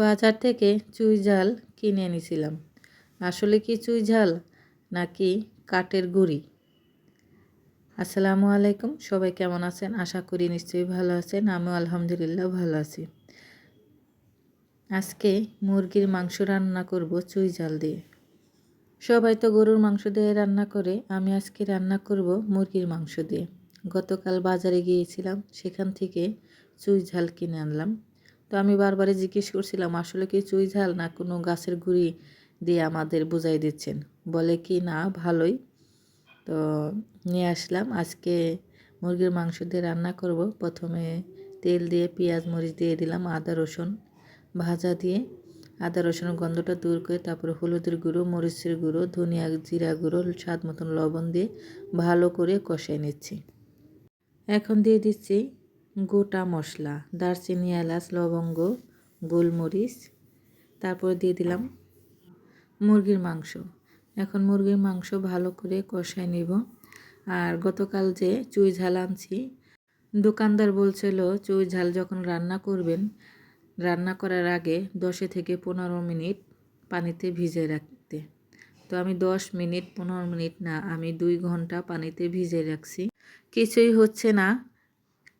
বাজার থেকে চুই ঝাল কিনে এনেছিলাম। আসলে কি চুই ঝাল নাকি কাঠের গুঁড়ি? আসসালামু আলাইকুম, সবাই কেমন আছেন? আশা করি নিশ্চয়ই ভালো আছেন, আমিও আলহামদুলিল্লাহ ভালো আছি। আজকে মুরগির মাংস রান্না করব চুই ঝাল দিয়ে। সবাই তো গরুর মাংস দিয়ে রান্না করে, আমি আজকে রান্না করব মুরগির মাংস দিয়ে। গতকাল বাজারে গিয়েছিলাম, সেখান থেকে চুই ঝাল কিনে আনলাম। তো আমি বারবারই জিজ্ঞেস করছিলাম, আসলে কি চুই ঝাল না কোনো গাছের গুঁড়ি দিয়ে আমাদের বুঝাই দিচ্ছেন? বলে কি, না, ভালোই। তো নিয়ে আসলাম। আজকে মুরগির মাংস দিয়ে রান্না করব। প্রথমে তেল দিয়ে পেঁয়াজ মরিচ দিয়ে দিলাম, আদা, রসুন ভাজা দিয়ে। আদা, রসুনের গন্ধটা দূর করে তারপরে হলুদের গুঁড়ো, মরিচের গুঁড়ো, ধনিয়া জিরা গুঁড়ো, স্বাদ মতন লবণ দিয়ে ভালো করে কষাই নিচ্ছি। এখন দিয়ে দিচ্ছি গোটা মশলা, দারচিনি, এলাচ, লবঙ্গ, গোলমরিচ, তারপর দিয়ে দিলাম মুরগির মাংস। এখন মুরগির মাংস ভালো করে কষায় নিব। আর গতকাল যে চুই ঝাল আনছি, দোকানদার বলছিল চুই ঝাল যখন রান্না করবেন, রান্না করার আগে দশে থেকে পনেরো মিনিট পানিতে ভিজে রাখতে। তো আমি দশ মিনিট, পনেরো মিনিট না, আমি দুই ঘণ্টা পানিতে ভিজে রাখছি। কিছুই হচ্ছে না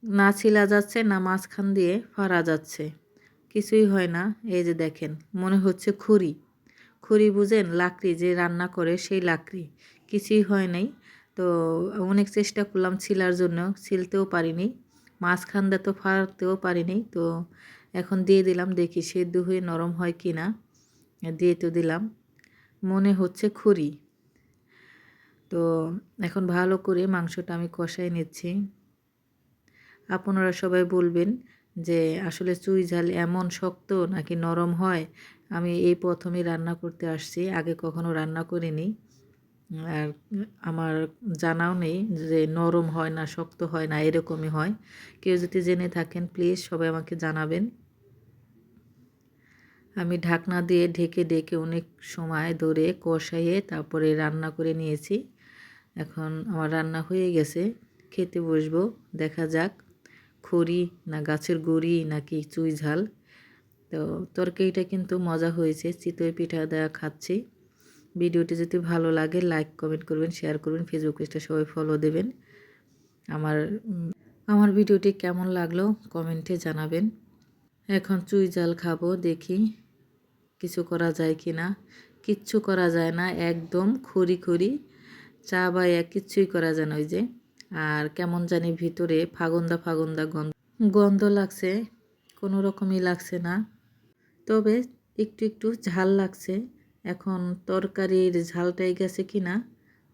না ছিলা যাচ্ছে, না মাঝখান দিয়ে ফাড়া যাচ্ছে। কিছুই হয় না। এই যে দেখেন, মনে হচ্ছে খুরি। খুরি বুঝেন, লাকড়ি যে রান্না করে সেই লাকড়ি। কিছুই হয় নাই। তো অনেক চেষ্টা করলাম ছিলার জন্য, ছিলতেও পারিনি। মাঝখান দিয়ে তো ফাড়তেও পারিনি। তো এখন দিয়ে দিলাম, দেখি সেদ্ধ হয়ে নরম হয় কি না। দিয়ে তো দিলাম। মনে হচ্ছে খুরি। তো এখন ভালো করে মাংসটা আমি কষাই নিচ্ছি। আপনারা সবাই বলবেন যে আসলে চুই ঝাল এমন শক্ত নাকি নরম হয়? আমি এই প্রথমে রান্না করতে আসছি, আগে কখনো রান্না করিনি। আর আমার জানাও নেই যে নরম হয় না, শক্ত হয় না, এরকমই হয়। কেউ যদি জেনে থাকেন, প্লিজ সবাই আমাকে জানাবেন। আমি ঢাকনা দিয়ে ঢেকে ঢেকে অনেক সময় ধরে কষাইয়ে তারপরে রান্না করে নিয়েছি। এখন আমার রান্না হয়ে গেছে, খেতে বসবো, দেখা যাক। খড়ি না গাছের গড়ি নাকি চুই ঝাল। তো তরকারিটা কিন্তু মজা হয়েছে, চিতই পিঠা দেওয়া খাচ্ছি। ভিডিওটি যদি ভালো লাগে, লাইক, কমেন্ট করবেন, শেয়ার করবেন ফেসবুক পেজটা সবাই ফলো দেবেন। আমার আমার ভিডিওটি কেমন লাগল কমেন্টে জানাবেন। এখন চুই জাল খাব, দেখি কিছু করা যায় কি না কিচ্ছু করা যায় না, একদম খড়ি খড়ি। চা বা এক কিচ্ছুই করা যায় না, ওই যে আর কেমন জানি ভিতরে ফাগন্দা ফাগন্দা গন্ধ গন্ধ লাগছে, কোনো রকমই লাগছে না। তবে একটু একটু ঝাল লাগছে। এখন তরকারির ঝালটাই গেছে কি না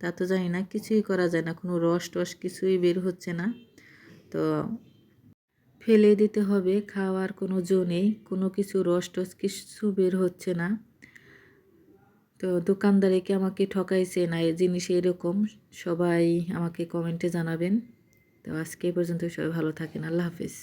তা তো জানি না, কিছুই করা যায় না, কোনো রস টস কিছুই বের হচ্ছে না। তো ফেলে দিতে হবে, খাওয়ার কোনো জো নেই, কোনো কিছু রস টস কিছু বের হচ্ছে না। তো দোকানদারে কি আমাকে ঠকাইছে না এই জিনিস এরকম, সবাই আমাকে কমেন্টে জানাবেন। তো আজকে পর্যন্ত সবাই ভালো থাকেন, আল্লাহ হাফিজ।